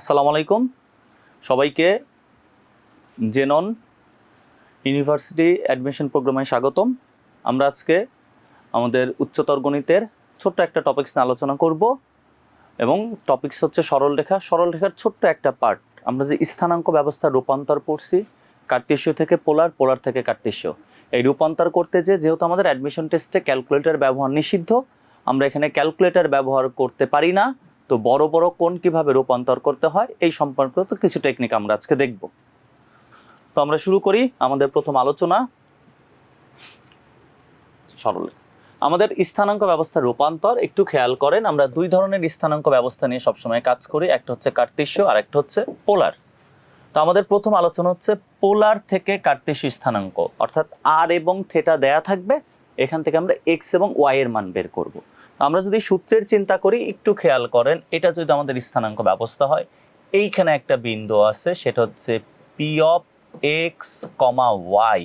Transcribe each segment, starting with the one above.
আসসালামু আলাইকুম। সবাইকে জেনন ইউনিভার্সিটি অ্যাডমিশন প্রোগ্রামে স্বাগতম। আমরা আজকে আমাদের উচ্চতর গণিতের ছোট্ট একটা টপিকস নিয়ে আলোচনা করব এবং টপিকস হচ্ছে সরলরেখা সরলরেখার ছোট্ট একটা পার্ট। আমরা যে স্থানাঙ্ক ব্যবস্থার রূপান্তর পড়ছি কার্তেশীয় থেকে পোলার পোলার থেকে কার্তেশীয় এই রূপান্তর করতে যে যেহেতু আমাদের অ্যাডমিশন টেস্টে ক্যালকুলেটর ব্যবহার নিষিদ্ধ, আমরা এখানে ক্যালকুলেটর ব্যবহার করতে পারি না। তো বড় বড় কোণ কীভাবে রূপান্তর করতে হয়, এই সম্পর্কিত কিছু টেকনিক আমরা আজকে দেখব। তো আমরা শুরু করি আমাদের প্রথম আলোচনা। সরলে। আমাদের স্থানাঙ্ক ব্যবস্থার রূপান্তর, একটু খেয়াল করেন, আমরা দুই ধরনের স্থানাঙ্ক ব্যবস্থা নিয়ে সবসময় কাজ করি, একটা হচ্ছে কার্তেশীয় আর একটা হচ্ছে পোলার। তো আমাদের প্রথম আলোচনা হচ্ছে পোলার থেকে কার্তেশীয় স্থানাঙ্ক, অর্থাৎ আর এবং থেটা দেয়া থাকবে, এখান থেকে আমরা এক্স এবং ওয়াই এর মান বের করব। আমরা যদি সূত্রের চিন্তা করি, একটু খেয়াল করেন, এটা যদি আমাদের স্থানাঙ্ক ব্যবস্থা হয়, এইখানে একটা বিন্দু আছে, সেটা হচ্ছে P of X comma Y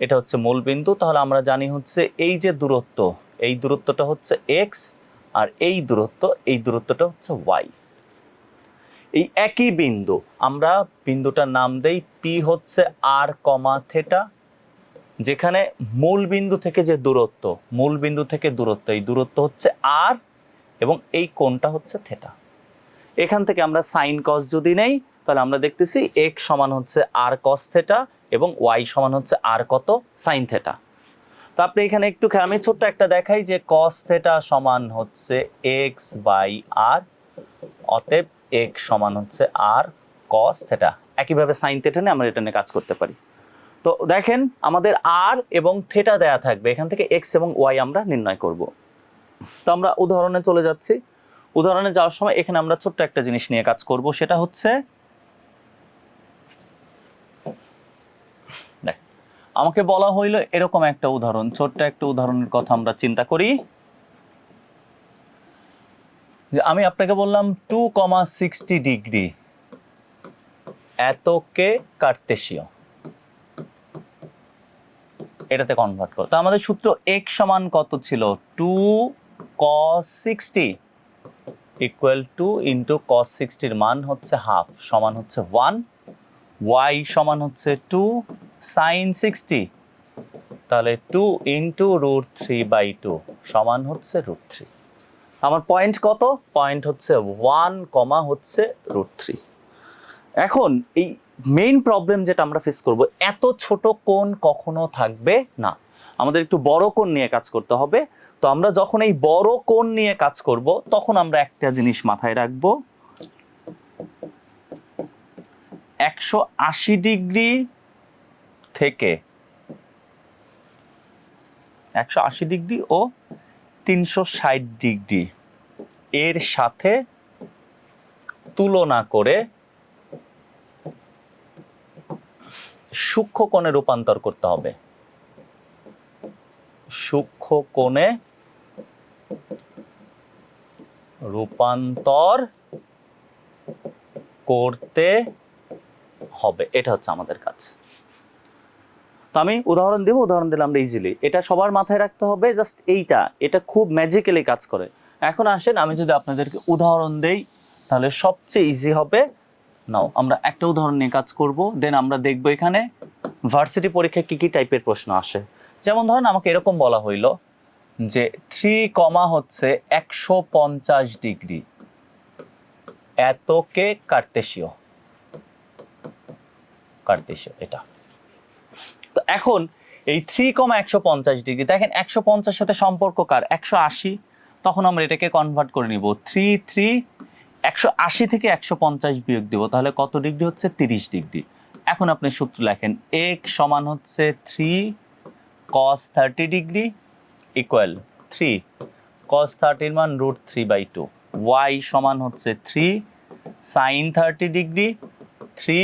এটা হচ্ছে মূল বিন্দু, তাহলে আমরা জানি হচ্ছে এই যে দূরত্ব, এই দূরত্বটা হচ্ছে এক্স আর এই দূরত্ব, এই দূরত্বটা হচ্ছে ওয়াই এই একই বিন্দু, আমরা বিন্দুটার নাম দেই পি হচ্ছে আর কমা থেটা যেখানে মূল বিন্দু থেকে যে দূরত্ব, মূল বিন্দু থেকে দূরত্ব, এই দূরত্ব হচ্ছে আর এবং এই কোণটা হচ্ছে থেটা এখান থেকে আমরা সাইন কস যদি নেই, তাহলে আমরা দেখতেছি এক্স সমান হচ্ছে আর কস থেটা এবং ওয়াই সমান হচ্ছে আর কত? সাইন থেটা তো আপনি এখানে একটু আমি ছোট্ট একটা দেখাই যে কস থেটা সমান হচ্ছে এক্স বাই আর অতএব এক্স সমান হচ্ছে আর কস থেটা একইভাবে সাইন থেটা নিয়ে আমরা এটা নিয়ে কাজ করতে পারি। তো দেখেন, আমাদের আর এবং থেটা দেয়া থাকবে। এখান থেকে এক্স এবং ওয়াই আমরা নির্ণয় করব। তো আমরা উদাহরণে চলে যাচ্ছি। উদাহরণে যাওয়ার সময় এখানে আমরা ছোট্ট একটা জিনিস নিয়ে কাজ করব, সেটা হচ্ছে আমাকে বলা হইল এরকম একটা উদাহরণ, ছোট্ট একটা উদাহরণের কথা আমরা চিন্তা করি। যে আমি আপনাকে বললাম টু কমা সিক্সটি ডিগ্রি এতকে কার্তেশীয় এটাতে কনভার্ট করো। তো আমাদের সূত্র এক সমান কত ছিল? Two cos sixty equal to into cos সিক্সটির মান হচ্ছে হাফ সমান হচ্ছে ওয়ান ওয়াই সমান হচ্ছে টু সাইন সিক্সটি তাহলে two into root three by two সমান হচ্ছে রুট থ্রি আমার পয়েন্ট কত? পয়েন্ট হচ্ছে ওয়ান কমা হচ্ছে রুট থ্রি এখন এই মেইন প্রবলেম যেটা আমরা ফেস করব, এত ছোট কোণ কখনো থাকবে না। আমাদের একটু বড় কোণ নিয়ে কাজ করতে হবে। তো আমরা যখন এই বড় কোণ নিয়ে কাজ করব, তখন আমরা একটা জিনিস মাথায় রাখব। একশো আশি ডিগ্রি থেকে একশো আশি ডিগ্রি ও তিনশো ষাট ডিগ্রি এর সাথে তুলনা করে সূক্ষ্ম কোণে রূপান্তর করতে হবে। সূক্ষ্ম কোণে রূপান্তর করতে হবে। এটা হচ্ছে আমাদের কাজ। তো আমি উদাহরণ দেবো, উদাহরণ দিলাম আমরা ইজিলি এটা সবার মাথায় রাখতে হবে জাস্ট এইটা। এটা খুব ম্যাজিক্যালি কাজ করে। এখন আসেন, আমি যদি আপনাদেরকে উদাহরণ দেই, তাহলে সবচেয়ে ইজি হবে নাও, আমরা একটা উদাহরণ নিয়ে কাজ করব দেন আমরা দেখব এখানে ভার্সিটি পরীক্ষায় কি কি টাইপের প্রশ্ন আসে। যেমন ধরেন আমাকে এরকম বলা হইল যে থ্রি কমা হচ্ছে একশো পঞ্চাশ ডিগ্রি। এতকে কার্তেশীয়। কার্তেশীয়, এটা। তো এখন এই থ্রি কমা একশো পঞ্চাশ ডিগ্রি, দেখেন একশো পঞ্চাশ সাথে সম্পর্ক কার? একশো আশি। তখন আমরা এটাকে কনভার্ট করে নিব। থ্রি থ্রি একশো আশি থেকে একশো পঞ্চাশ বিয়োগ দেবো, তাহলে কত ডিগ্রি হচ্ছে? তিরিশ ডিগ্রি। এখন আপনি সূত্র লেখেন, এক সমান হচ্ছে three cos thirty degree equal three. Cos থার্টির মান root three by two Y সমান হচ্ছে three sine thirty degree, three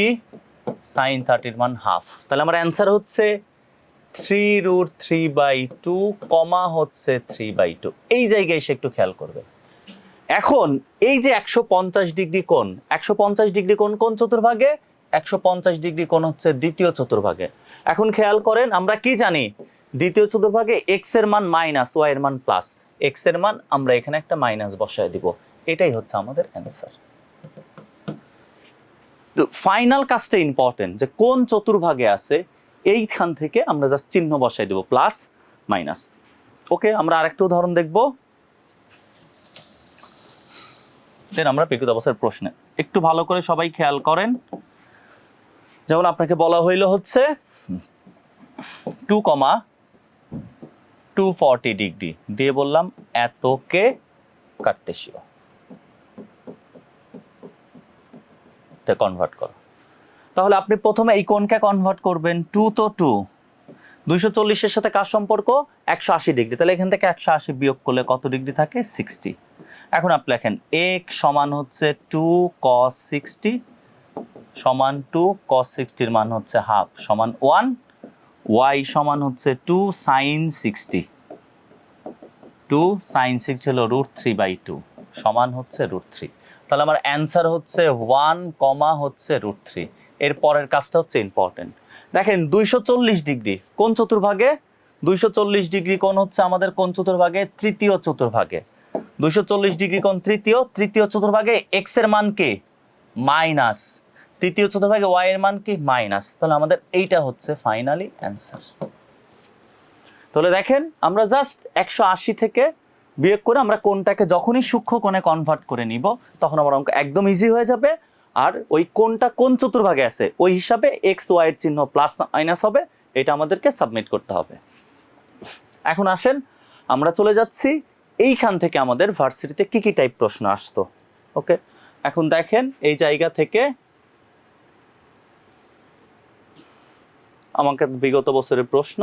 sine থার্টির মান হাফ তাহলে আমার অ্যান্সার হচ্ছে three root three by two comma হচ্ছে থ্রি বাই টু এই জায়গায় এসে একটু খেয়াল করবে এখন এই যে একশো পঞ্চাশ ডিগ্রি কোণ, একশো পঞ্চাশ ডিগ্রি কোণ কোন চতুর্ভাগে, একশো পঞ্চাশ ডিগ্রি কোণ হচ্ছে দ্বিতীয় চতুর্ভাগে। এখন খেয়াল করেন, আমরা কি জানি? দ্বিতীয় চতুর্ভাগে এক্সের মান মাইনাস ওয়াই এর মান প্লাস এক্সের মান আমরা এখানে একটা মাইনাস বসায় দিব। এটাই হচ্ছে আমাদের অ্যান্সার ফাইনাল কাজটা ইম্পর্টেন্ট যে কোন চতুর্ভাগে আছে, এইখান থেকে আমরা জাস্ট চিহ্ন বসাই দেবো প্লাস মাইনাস ওকে, আমরা আরেকটা উদাহরণ দেখব। দেন আমরা বিগত অবস্থার প্রশ্নে। একটু ভালো করে সবাই খেয়াল করেন। যেমন আপনাকে বলা হইল হচ্ছে two comma two forty degree. দিয়ে বললাম এতকে কার্তেশীয় কনভার্ট করো। তাহলে আপনি প্রথমে এই কোণকে কনভার্ট করবেন টু তো টু। দুইশো চল্লিশের সাথে কার সম্পর্ক? একশো আশি ডিগ্রি। তাহলে এখান থেকে একশো আশি বিয়োগ করলে কত ডিগ্রি থাকে? সিক্সটি। এখন আপনি লেখেন, এক সমান হচ্ছে টু কস সিক্সটি সমান টু কস সিক্সটির মান হচ্ছে হাফ সমান ওয়ান ওয়াই সমান হচ্ছে two sine sixty two sine sixty হলো রুট থ্রি বাই টু সমান হচ্ছে রুট থ্রি তাহলে আমার অ্যান্সার হচ্ছে ওয়ান কমা হচ্ছে রুট থ্রি এর পরের কাজটা হচ্ছে ইম্পর্টেন্ট দেখেন, দুইশো চল্লিশ ডিগ্রি কোন চতুর্ভাগে? দুইশো চল্লিশ ডিগ্রি কোন হচ্ছে আমাদের কোন চতুর্ভাগে? তৃতীয় চতুর্ভাগে। দুইশো চল্লিশ ডিগ্রি কোন তৃতীয় তৃতীয় চতুর্ভাগে এক্সের মান কি? মাইনাস। তৃতীয় চতুর্ভাগে ওয়াই এর মান কি? মাইনাস। তাহলে আমাদের এইটা হচ্ছে ফাইনালি অ্যান্সার তাহলে দেখেন, আমরা জাস্ট একশো আশি থেকে বিয়োগ করে আমরা কোনটাকে যখনই সূক্ষ্ম কোণে কনভার্ট করে নিব, তখন আমার অঙ্ক একদম ইজি হয়ে যাবে। আর ওই কোনটা কোন চতুর্ভাগে আছে, ওই হিসাবে এক্স ওয়াই এর চিহ্ন প্লাস মাইনাস হবে, এটা আমাদেরকে সাবমিট করতে হবে। এখন আসেন, আমরা চলে যাচ্ছি এইখান থেকে আমাদের ভার্সিটিতে কি কি টাইপ প্রশ্ন আসতো? ওকে এখন দেখেন, এই জায়গা থেকে আমাকে বিগত বছরের প্রশ্ন,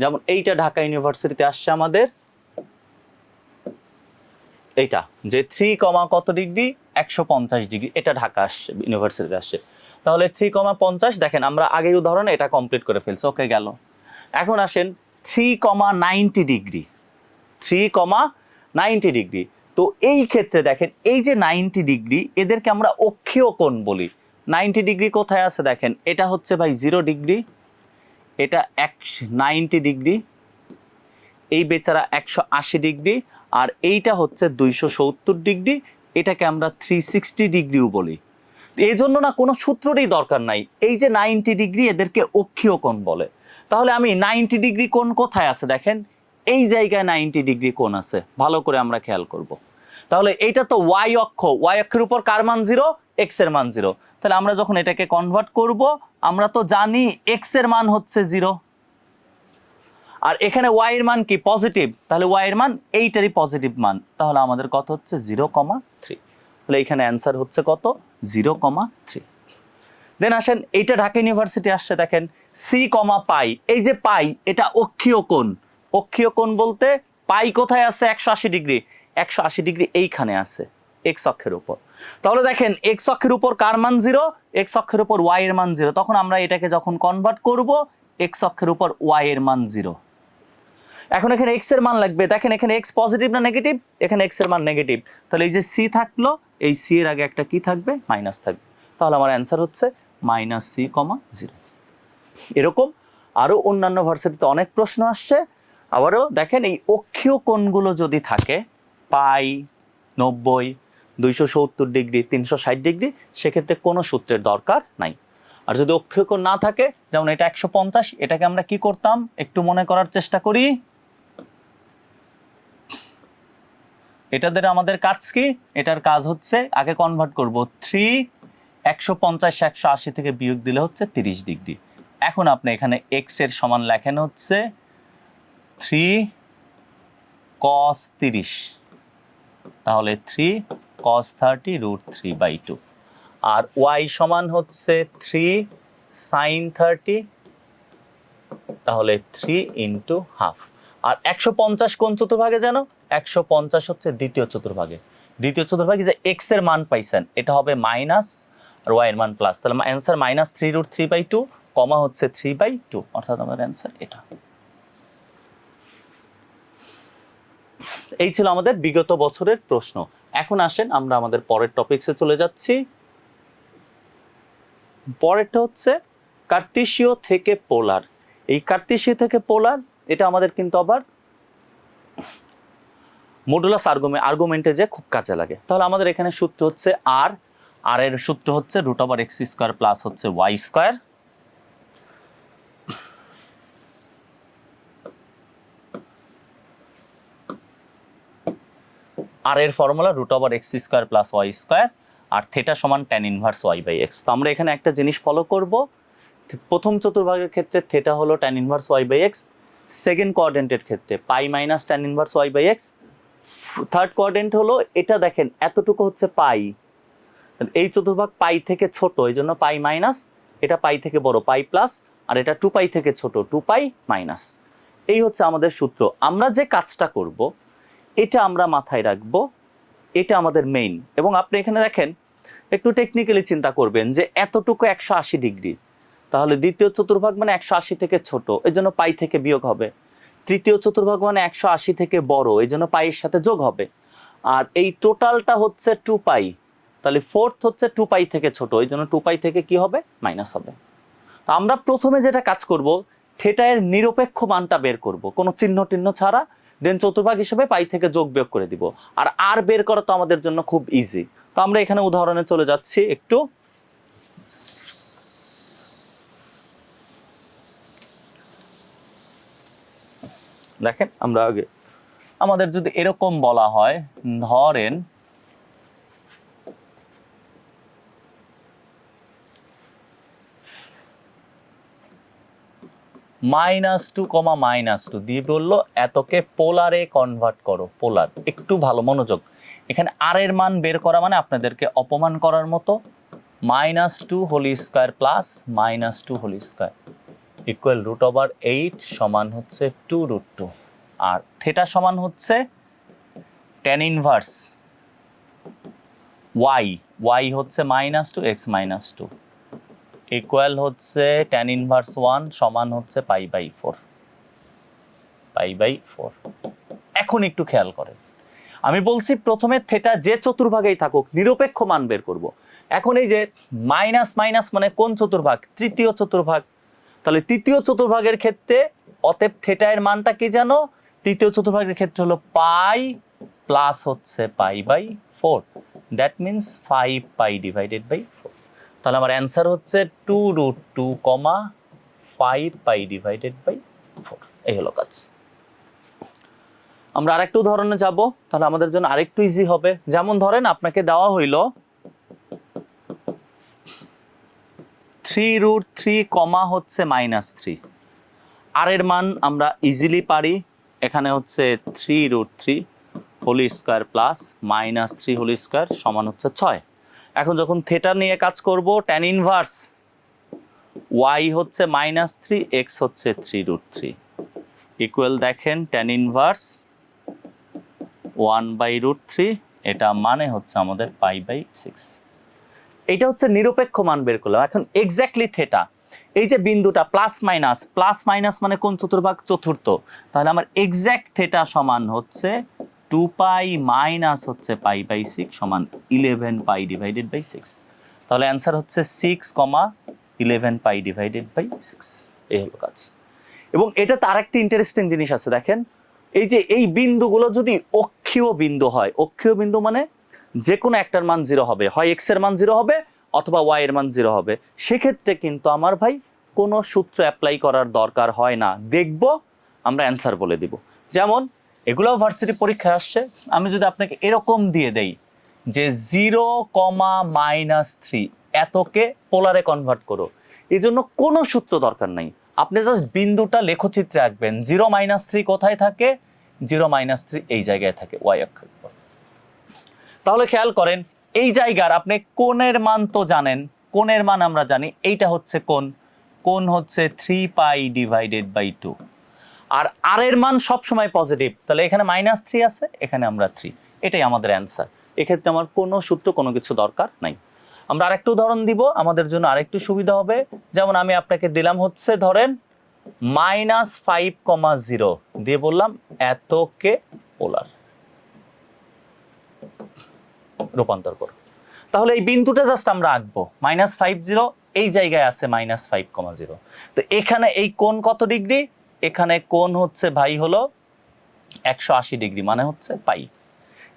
যেমন এইটা ঢাকা ইউনিভার্সিটিতে আসছে আমাদের। এইটা, যে থ্রি কমা কত ডিগ্রি একশো পঞ্চাশ ডিগ্রি এটা ঢাকা আসছে, ইউনিভার্সিটিতে আসছে। তাহলে থ্রি কমা পঞ্চাশ, দেখেন আমরা আগেই উদাহরণ, এটা কমপ্লিট করে ফেলছি ওকে গেল। এখন আসেন three comma ninety degree three comma ninety degree তো এই ক্ষেত্রে দেখেন, এই যে নাইনটি ডিগ্রি এদেরকে আমরা অক্ষীয় কোণ বলি। নাইনটি ডিগ্রি কোথায় আছে দেখেন? এটা হচ্ছে ভাই জিরো ডিগ্রি এটা এক নাইনটি ডিগ্রি এই বেচারা একশো আশি ডিগ্রি আর এইটা হচ্ছে দুইশো সত্তর ডিগ্রি এটাকে আমরা থ্রি সিক্সটি ডিগ্রিও বলি। এই জন্য না কোনো সূত্ররই দরকার নাই। এই যে নাইনটি ডিগ্রি এদেরকে অক্ষীয় কোণ বলে। তাহলে আমি নাইনটি ডিগ্রি কোণ কোথায় আছে দেখেন? এই জায়গায় নাইনটি ডিগ্রি কোণ আছে, ভালো করে আমরা খেয়াল করব। তাহলে এটা তো ওয়াই অক্ষ, ওয়াই অক্ষের উপর কার মান জিরো? এক্সের মান জিরো। তাহলে আমরা যখন এটাকে কনভার্ট করব, আমরা তো জানি এক্সের মান হচ্ছে জিরো। আর এখানে ওয়াই এর মান কি? পজিটিভ তাহলে ওয়াই এর মান এইটারই পজিটিভ মান। তাহলে আমাদের কত হচ্ছে? Zero comma three. তাহলে এখানে অ্যান্সার হচ্ছে কত? Zero comma three. দেন আসেন, এইটা ঢাকা ইউনিভার্সিটি আসছে, দেখেন সি কমা পাই। এই যে পাই, এটা অক্ষীয় কোণ। অক্ষীয় কোণ বলতে পাই কোথায় আছে? একশো আশি ডিগ্রি। একশো আশি ডিগ্রি এইখানে আছে এক্স অক্ষের উপর। তাহলে দেখেন এক্স অক্ষের উপর কার মান জিরো এক্স অক্ষের উপর ওয়াই এর মান জিরো তখন আমরা এটাকে যখন কনভার্ট করব এক্স অক্ষের উপর ওয়াই এর মান জিরো এখন এখানে এক্সের মান লাগবে। দেখেন, এখানে এক্স পজিটিভ না নেগেটিভ এখানে এক্সের মান নেগেটিভ তাহলে এই যে সি থাকল, এই সি এর আগে একটা কি থাকবে? মাইনাস থাকবে। তাহলে আমার অ্যান্সার হচ্ছে মাইনাস সি কমা জিরো এরকম আরও অন্যান্য ভার্সিটিতে অনেক প্রশ্ন আসছে। আবারও দেখেন এই অক্ষীয় কোণগুলো যদি থাকে, পাই, নব্বই, দুইশো সত্তর ডিগ্রি, তিনশো ষাট ডিগ্রি, সেক্ষেত্রে কোনো সূত্রের দরকার নাই। আর যদি অক্ষীয় কোণ না থাকে, যেমন এটা একশো পঞ্চাশ, এটাকে আমরা কি করতাম? একটু মনে করার চেষ্টা করি। এটাদের আমাদের কাজ কি? এটার কাজ হচ্ছে আগে কনভার্ট করব থ্রি একশো পঞ্চাশ, একশো আশি থেকে বিয়োগ দিলে হচ্ছে তিরিশ ডিগ্রি। এখন আপনি এখানে এক্সের সমান লেখেন হচ্ছে থ্রি কস তিরিশ। তাহলে three cos thirty root three by two. R Y সমান হচ্ছে থ্রি সাইন থার্টি, তাহলে থ্রি ইন্টু হাফ। আর একশো পঞ্চাশ কোন চতুর্ভাগে যেন একশো পঞ্চাশ হচ্ছে দ্বিতীয় চতুর্ভাগে। দ্বিতীয় চতুর্ভাগে যে এক্সের মান পাইছেন, এটা হবে মাইনাস আর ওয়াই এর মান প্লাস তাহলে answer minus three root three by two, comma হচ্ছে থ্রি বাই টু। অর্থাৎ আমার অ্যান্সার এটা। এই ছিল আমাদের বিগত বছরের প্রশ্ন। এখন আসেন আমরা আমাদের পরের টপিকসে চলে যাচ্ছি। পরেরটা হচ্ছে, কার্তিসীয় থেকে পোলার। এই কার্তিসীয় থেকে পোলার, এটা আমাদের কিন্তু আবার মডুলাস আর্গুমেন্ট আর্গুমেন্টে যে খুব কাজে লাগে। তাহলে আমাদের এখানে সূত্র হচ্ছে আর আর এর সূত্র হচ্ছে root over X square plus হচ্ছে ওয়াই স্কোয়ার আর এর formula root over X square plus Y square R theta সমান tan inverse Y by X তো আমরা এখানে একটা জিনিস ফলো করব। প্রথম চতুর্ভাগের ক্ষেত্রে থেটা হলো tan inverse Y by X second কোয়ার্ডেন্টের ক্ষেত্রে pi minus tan inverse Y by X third quadrant হলো এটা দেখেন এতটুকু হচ্ছে পাই এই চতুর্ভাগ পাই থেকে ছোট, এই জন্য পাই মাইনাস এটা পাই থেকে বড় পাই প্লাস আর এটা টু পাই থেকে ছোট টু পাই মাইনাস এই হচ্ছে আমাদের সূত্র। আমরা যে কাজটা করব এটা আমরা মাথায় রাখব, এটা আমাদের মেইন এবং আপনি এখানে দেখেন, একটু টেকনিক্যালি চিন্তা করবেন যে এতটুকু একশো আশি ডিগ্রি, তাহলে দ্বিতীয় চতুর্ভাগ মানে একশো আশি থেকে ছোট, এই জন্য পাই থেকে বিয়োগ হবে। তৃতীয় চতুর্ভাগ মানে একশো আশি থেকে বড়, এই জন্য পাইয়ের সাথে যোগ হবে। আর এই টোটালটা হচ্ছে টু পাই, তাহলে ফোর্থ হচ্ছে টু পাই থেকে ছোট, এই জন্য টু পাই থেকে কি হবে? মাইনাস হবে। আমরা প্রথমে যেটা কাজ করব থেটায়ের নিরপেক্ষ মানটা বের করব, কোনো চিহ্ন টিহ্ন ছাড়া। দেন চতুর্ভাগ হিসেবে পাই থেকে যোগ বিয়োগ করে দিব। আর আর বের করা তো আমাদের জন্য খুব ইজি তো আমরা এখানে উদাহরণে চলে যাচ্ছি একটু। দেখেন, আমরা আগে আমাদের যদি এরকম বলা হয়, ধরেন minus two comma minus two দিয়ে বলল, এতকে পোলারে কনভার্ট করো, পোলার। একটু ভালো মনোযোগ। এখানে আর এর মান বের করা মানে আপনাদেরকে অপমান করার মতো। Minus two whole square plus minus two whole square equal root over eight সমান হচ্ছে two root two R theta সমান হচ্ছে টেন ইনভার্স ওয়াই ওয়াই হচ্ছে minus two X minus two equal হচ্ছে টেন ইনভার্স ওয়ান সমান হচ্ছে pi by four pi by four এখন একটু খেয়াল করেন। আমি বলছি প্রথমে থেটা যে চতুর্ভাগেই থাকুক, নিরপেক্ষ মান বের করব। এখন এই যে মাইনাস মাইনাস মানে কোন চতুর্ভাগ? তৃতীয় চতুর্ভাগ। তাহলে তৃতীয় চতুর্ভাগের ক্ষেত্রে অতএব থেটা এর মানটা কি জানো? তৃতীয় চতুর্ভাগের ক্ষেত্রে হলো পাই প্লাস হচ্ছে pi by four that means five pi divided by তাহলে আমার অ্যান্সার হচ্ছে two root two comma five pi divided by four এই হলো কাজ। আমরা আরেকটু উদাহরণে যাব, তাহলে আমাদের জন্য আরেকটু ইজি হবে। যেমন ধরেন আপনাকে দেওয়া হইল থ্রি রুট থ্রি কমা হচ্ছে মাইনাস থ্রি আর এর মান আমরা ইজিলি পারি, এখানে হচ্ছে three root three whole square plus minus three whole square সমান হচ্ছে ছয়। এখন যখন থেটা নিয়ে কাজ করব ট্যান ইনভার্স ওয়াই হচ্ছে মাইনাস থ্রি এক্স হচ্ছে থ্রি রুট থ্রি ইকুয়াল দেখেন tan inverse one by root three এটা মানে হচ্ছে আমাদের পাই বাই সিক্স এটা হচ্ছে নিরপেক্ষ মান বের করলাম। এখন এক্স্যাক্টলি থেটা এই যে বিন্দুটা প্লাস মাইনাস প্লাস মাইনাস মানে কোন চতুর্ভাগ চতুর্থ? তাহলে আমার এক্স্যাক্ট থেটা সমান হচ্ছে টু পাই মাইনাস হচ্ছে পাই বাই সিক্স সমান eleven pi divided by six তাহলে অ্যান্সার হচ্ছে six comma eleven pi divided by six এই হলো কাজ। এবং এটা তার একটা ইন্টারেস্টিং জিনিস আছে, দেখেন। এই যে এই বিন্দুগুলো যদি অক্ষীয় বিন্দু হয়, অক্ষীয় বিন্দু মানে যে কোনো একটার মান জিরো হবে। হয় এক্সের মান জিরো হবে অথবা ওয়াই এর মান জিরো হবে। সেক্ষেত্রে কিন্তু আমার ভাই কোনো সূত্র অ্যাপ্লাই করার দরকার হয় না। দেখব, আমরা অ্যান্সার বলে দিব। যেমন এগুলো ভার্সিটি পরীক্ষায় আসছে। আমি যদি আপনাকে এরকম দিয়ে দেই যে জিরো কমা মাইনাস থ্রি এতকে পোলারে কনভার্ট করো। এই জন্য কোনো সূত্র দরকার নাই। আপনি জাস্ট বিন্দুটা লেখচিত্রে আঁকবেন। জিরো মাইনাস থ্রি কোথায় থাকে? জিরো মাইনাস থ্রি এই জায়গায় থাকে ওয়াই অক্ষের উপর। তাহলে খেয়াল করেন, এই জায়গার আপনি কোণের মান তো জানেন, কোণের মান আমরা জানি, এইটা হচ্ছে কোণ। কোণ হচ্ছে three pi divided by two R r এর মান সব সময় পজিটিভ তাহলে এখানে মাইনাস থ্রি আছে, এখানে আমরা থ্রি এটাই আমাদের অ্যান্সার এক্ষেত্রে আমার কোনো সূত্র কোনো কিছু দরকার নাই। আমরা আরেকটু উদাহরণ দিব, আমাদের জন্য আরেকটু সুবিধা হবে। যেমন আমি আপনাকে দিলাম হচ্ছে, ধরেন মাইনাস ফাইভ কমা জিরো দিয়ে বললাম, এতকে পোলার রূপান্তর করো। তাহলে এই বিন্দুটা জাস্ট আমরা আঁকবো। মাইনাস ফাইভ জিরো এই জায়গায় আছে মাইনাস ফাইভ কমা জিরো তো এখানে এই কোন কত ডিগ্রি এখানে কোন হচ্ছে ভাই হলো একশো আশি ডিগ্রি মানে হচ্ছে পাই।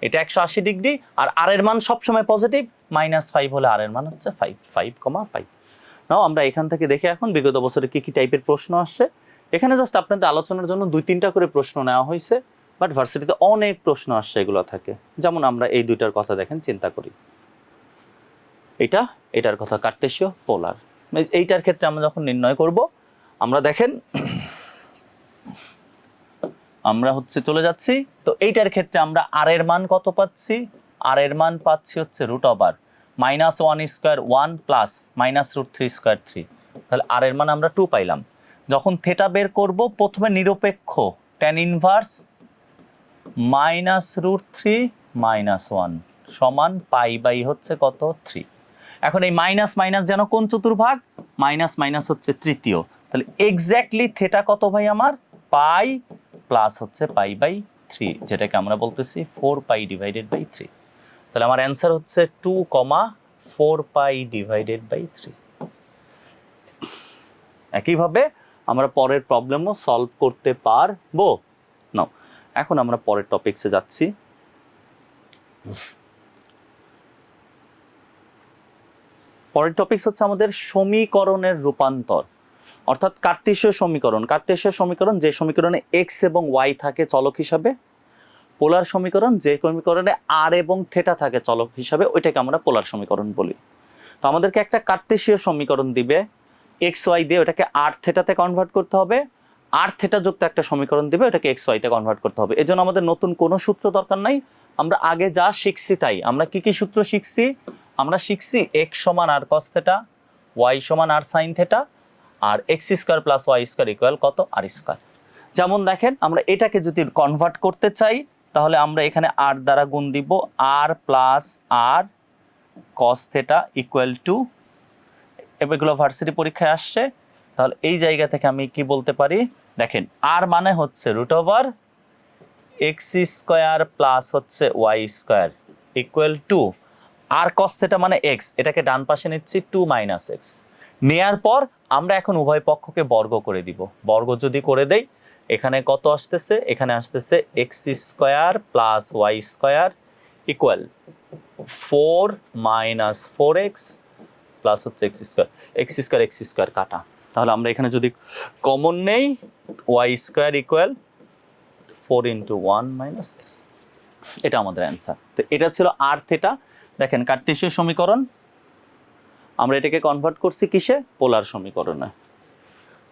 এটা একশো আশি ডিগ্রি, আর আর এর মান সবসময় পজিটিভ, মাইনাস ফাইভ হলে আর এর মান হচ্ছে five five comma five now, আমরা এখান থেকে দেখে এখন বিগত বছরে কি কি টাইপের প্রশ্ন আসছে। এখানে জাস্ট আপনাদের আলোচনার জন্য দুই তিনটা করে প্রশ্ন নেওয়া হয়েছে বাট ভার্সিটিতে অনেক প্রশ্ন আসছে এগুলো থাকে। যেমন আমরা এই দুইটার কথা দেখেন, চিন্তা করি। এটা, এটার কথা কার্টেসীয়, পোলার। এইটার ক্ষেত্রে আমরা যখন নির্ণয় করব, আমরা দেখেন আমরা হচ্ছে চলে যাচ্ছি। তো এইটার ক্ষেত্রে আমরা আর এর মান কত পাচ্ছি? আর এর মান পাচ্ছি হচ্ছে root over minus one square one plus minus root three square three তাহলে আর এর মান আমরা টু পাইলাম। যখন থেটা বের করব, প্রথমে নিরপেক্ষ tan inverse minus root three minus one সমান পাই বাই হচ্ছে কত? থ্রি এখন এই মাইনাস মাইনাস যেন কোন চতুর্ভাগ? মাইনাস মাইনাস হচ্ছে তৃতীয়। তাহলে এক্স্যাক্টলি থেটা কত ভাই আমার? পাই প্লাস হচ্ছে পাই বাই থ্রি যেটাকে আমরা বলতেছি four pi divided by three তাহলে আমার অ্যান্সার হচ্ছে two comma four pi divided by three একইভাবে আমরা পরের প্রবলেমও সলভ করতে পারব। নাও, এখন আমরা পরের টপিকসে যাচ্ছি। পরের টপিকস হচ্ছে আমাদের সমীকরণের রূপান্তর। অর্থাৎ কার্তেশীয় সমীকরণ। কার্তেশীয় সমীকরণ যে সমীকরণে এক্স এবং ওয়াই থাকে চলক হিসাবে, পোলার সমীকরণ যে সমীকরণে আর এবং থেটা থাকে চলক হিসাবে, ওইটাকে আমরা পোলার সমীকরণ বলি। তো আমাদেরকে একটা কার্তেশীয় সমীকরণ দিবে। এক্স ওয়াই দিয়ে ওটাকে আর থেটাতে কনভার্ট করতে হবে। আর থেটা যুক্ত একটা সমীকরণ দিবে, ওটাকে এক্স ওয়াইতে কনভার্ট করতে হবে। এজন্য আমাদের নতুন কোনো সূত্র দরকার নাই। আমরা আগে যা শিখছি তাই। আমরা কি কি সূত্র শিখছি? আমরা শিখছি এক্স সমান আর কস থেটা ওয়াই সমান আর সাইন থেটা আর x square plus y square equal কত? আর স্কোয়ার যেমন দেখেন, আমরা এটাকে যদি কনভার্ট করতে চাই, তাহলে আমরা এখানে আর দ্বারা গুণ দিব। R plus r cos theta equal to এগুলো ভার্সিটি পরীক্ষায় আসছে। তাহলে এই জায়গা থেকে আমি কি বলতে পারি? দেখেন আর মানে হচ্ছে root over x square plus হচ্ছে y square equal to r cos theta মানে এক্স এটাকে ডান পাশে নিচ্ছি টু মাইনাস এক্স নেয়ার পর আমরা এখন উভয় পক্ষকে বর্গ করে দিব। বর্গ যদি করে দেই, এখানে কত আসতেছে? এখানে আসতেছে x square plus y square equal four minus four x plus হচ্ছে x square x square x square কাটা। তাহলে আমরা এখানে যদি কমন নেই y square equal four into one minus x এটা আমাদের অ্যান্সার তো এটা ছিল আর থেটা দেখেন কার্টেশীয় সমীকরণ। আমরা এটাকে কনভার্ট করছি কিসে? পোলার সমীকরণে।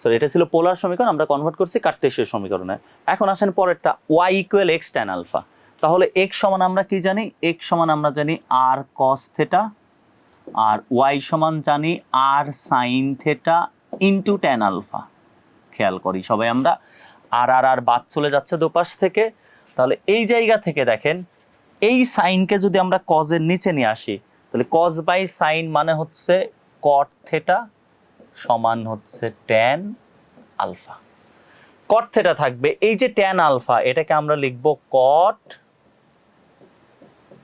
সরি এটা ছিল পোলার সমীকরণ, আমরা কনভার্ট করছি কার্টেশীয় সমীকরণে। এখন আসেন পরেরটা y equal x tan alpha তাহলে এক্স সমান আমরা কি জানি? এক্স সমান আমরা জানি আর কস থেটা আর ওয়াই সমান জানি r sine theta into tan alpha খেয়াল করি সবাই আমরা। আর আর আর বাদ চলে যাচ্ছে দুপাশ থেকে। তাহলে এই জায়গা থেকে দেখেন, এই সাইনকে যদি আমরা কজের নিচে নিয়ে আসি তাহলে কজ বাই সাইন মানে হচ্ছে কট থেটা সমান হচ্ছে ট্যান আলফা কট থেটা থাকবে, এই যে ট্যান আলফা এটাকে আমরা লিখব cot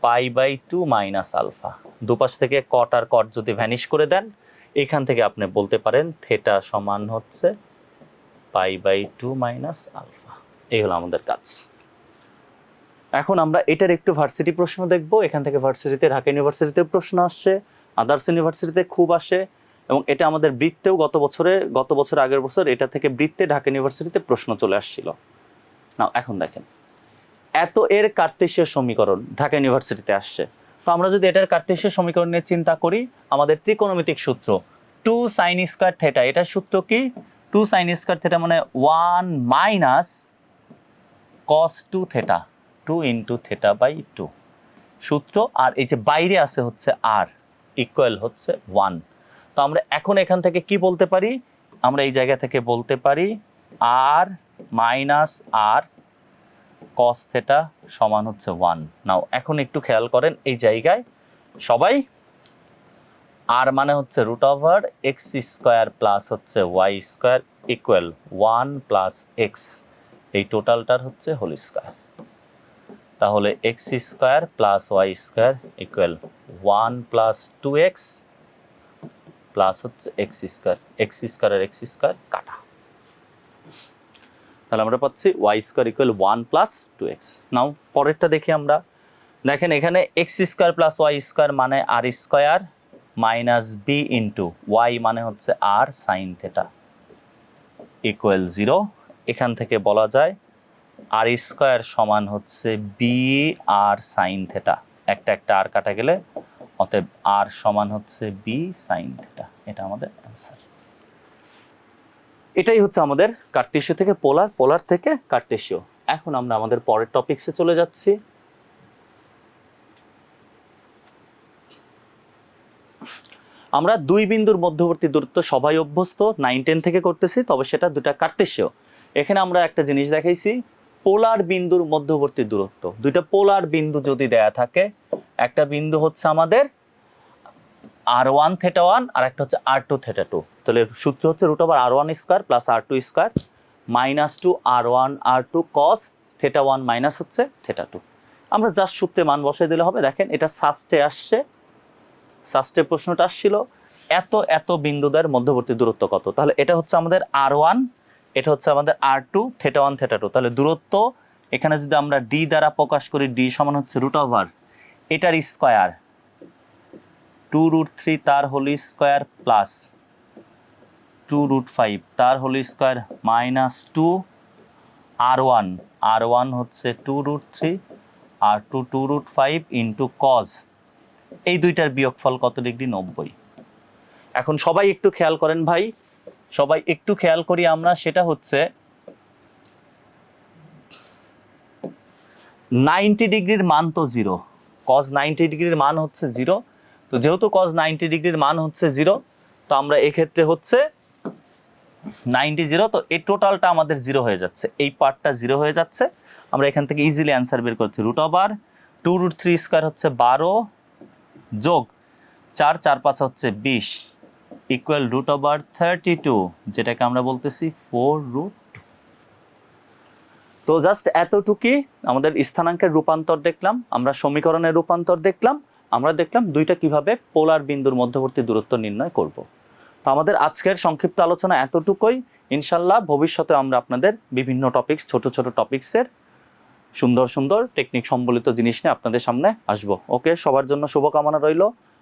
pi by two minus alpha দুপাশ থেকে কট আর কট যদি ভ্যানিশ করে দেন, এখান থেকে আপনি বলতে পারেন থেটা সমান হচ্ছে pi by two minus alpha এই হলো আমাদের কাজ। এখন আমরা এটার একটু ভার্সিটি প্রশ্ন দেখব। এখান থেকে ভার্সিটিতে ঢাকা ইউনিভার্সিটিতে প্রশ্ন আসছে আদার্স ইউনিভার্সিটিতে খুব আসে, এবং এটা আমাদের বৃত্তেও গত বছরে, গত বছর আগের বছর এটা থেকে বৃত্তে ঢাকা ইউনিভার্সিটিতে প্রশ্ন চলে আসছিল। না এখন দেখেন। এত এর কার্তেশীয় সমীকরণ ঢাকা ইউনিভার্সিটিতে আসছে। তো আমরা যদি এটার কার্তেশীয় সমীকরণ নিয়ে চিন্তা করি, আমাদের ত্রিকোণমিতিক সূত্র টু সাইন স্কোয়ার থেটা এটার সূত্র কি? টু সাইন স্কোয়ার থেটা মানে one minus cos two theta two into theta by two সূত্র আর এই যে বাইরে আছে হচ্ছে আর ইকুয়াল হচ্ছে ওয়ান তো আমরা এখন এখান থেকে কি বলতে পারি? আমরা এই জায়গা থেকে বলতে পারি আর মাইনাস আর কস থেটা সমান হচ্ছে ওয়ান নাও এখন একটু খেয়াল করেন এই জায়গায় সবাই আর মানে হচ্ছে root over x square plus হচ্ছে y square equal one plus x এই টোটালটার হচ্ছে হোল স্কোয়ার তাহলে x square plus y square equal one plus two x plus হচ্ছে এক্স স্কোয়ার এক্স স্কোয়ার আর এক্স স্কোয়ার কাটা। তাহলে আমরা পাচ্ছি y square equal one plus two x now পরেরটা দেখি আমরা। দেখেন এখানে x square plus y square মানে r square minus b into y মানে হচ্ছে r sine theta equal zero এখান থেকে বলা যায় আর স্কোয়ার সমান হচ্ছে বি আর সাইন থেটা একটা একটা আর কাটা গেলে অতএব আর সমান হচ্ছে বি সাইন থেটা এটা আমাদের অ্যান্সার এটাই হচ্ছে আমাদের কার্টেশিও থেকে পোলার পোলার থেকে কার্টেশিও এখন আমরা আমাদের পরের টপিকসে চলে যাচ্ছি। আমরা দুই বিন্দুর মধ্যবর্তী দূরত্ব সবাই অভ্যস্ত নাইন টেন থেকে করতেছি, তবে সেটা দুটা কার্টেশীয়। এখানে আমরা একটা জিনিস দেখাইছি পোলার বিন্দুর মধ্যবর্তী দূরত্ব। দুইটা পোলার বিন্দু যদি দেয়া থাকে, একটা বিন্দু হচ্ছে আমাদের আর ওয়ান থেটা ওয়ান আর একটা হচ্ছে আর টু থেটা টু তাহলে সূত্র হচ্ছে root over r one square plus r two square minus two r one r two cos theta one minus হচ্ছে থেটা টু আমরা জাস্ট সূত্রে মান বসাই দিলে হবে। দেখেন, এটা সাস্টে আসছে। সাস্টে প্রশ্নটা আসছিল, এত এত বিন্দুদের মধ্যবর্তী দূরত্ব কত? তাহলে এটা হচ্ছে আমাদের আর ওয়ান এটা হচ্ছে আমাদের r two theta one theta two তাহলে দূরত্ব, এখানে যদি আমরা ডি দ্বারা প্রকাশ করি ডি সমান হচ্ছে রুট ওভার এটার স্কোয়ার টু রুট থ্রি তার whole square plus two root five তার whole square minus two r one r one হচ্ছে two root three r two two root five into cos এই দুইটার বিয়োগফল কত? ডিগ্রি নব্বই। এখন সবাই একটু খেয়াল করেন ভাই সবাই একটু খেয়াল করি আমরা, সেটা হচ্ছে নাইনটি ডিগ্রির মান তো জিরো কজ নাইনটি ডিগ্রির মান হচ্ছে জিরো তো যেহেতু কজ নাইনটি ডিগ্রির মান হচ্ছে জিরো তো আমরা এক্ষেত্রে হচ্ছে নাইনটি জিরো তো এই টোটালটা আমাদের জিরো হয়ে যাচ্ছে। এই পার্টটা জিরো হয়ে যাচ্ছে। আমরা এখান থেকে ইজিলি অ্যান্সার বের করছি। Root over two root three square হচ্ছে বারো যোগ চার চার পাঁচ হচ্ছে বিশ। Equal root over thirty two যেটাকে আমরা বলতেছি ফোর রুট তো জাস্ট এতটুকুই আমাদের স্থানাঙ্কের রূপান্তর দেখলাম, আমরা সমীকরণের রূপান্তর দেখলাম, আমরা দেখলাম দুইটা কীভাবে পোলার বিন্দুর মধ্যবর্তী দূরত্ব নির্ণয় করব। তো আমাদের আজকের সংক্ষিপ্ত আলোচনা এতটুকুই। ইনশাল্লাহ ভবিষ্যতে আমরা আপনাদের বিভিন্ন টপিকস ছোট ছোট টপিকসের সুন্দর সুন্দর টেকনিক সম্বলিত জিনিস নিয়ে আপনাদের সামনে আসব। ওকে সবার জন্য শুভকামনা রইল।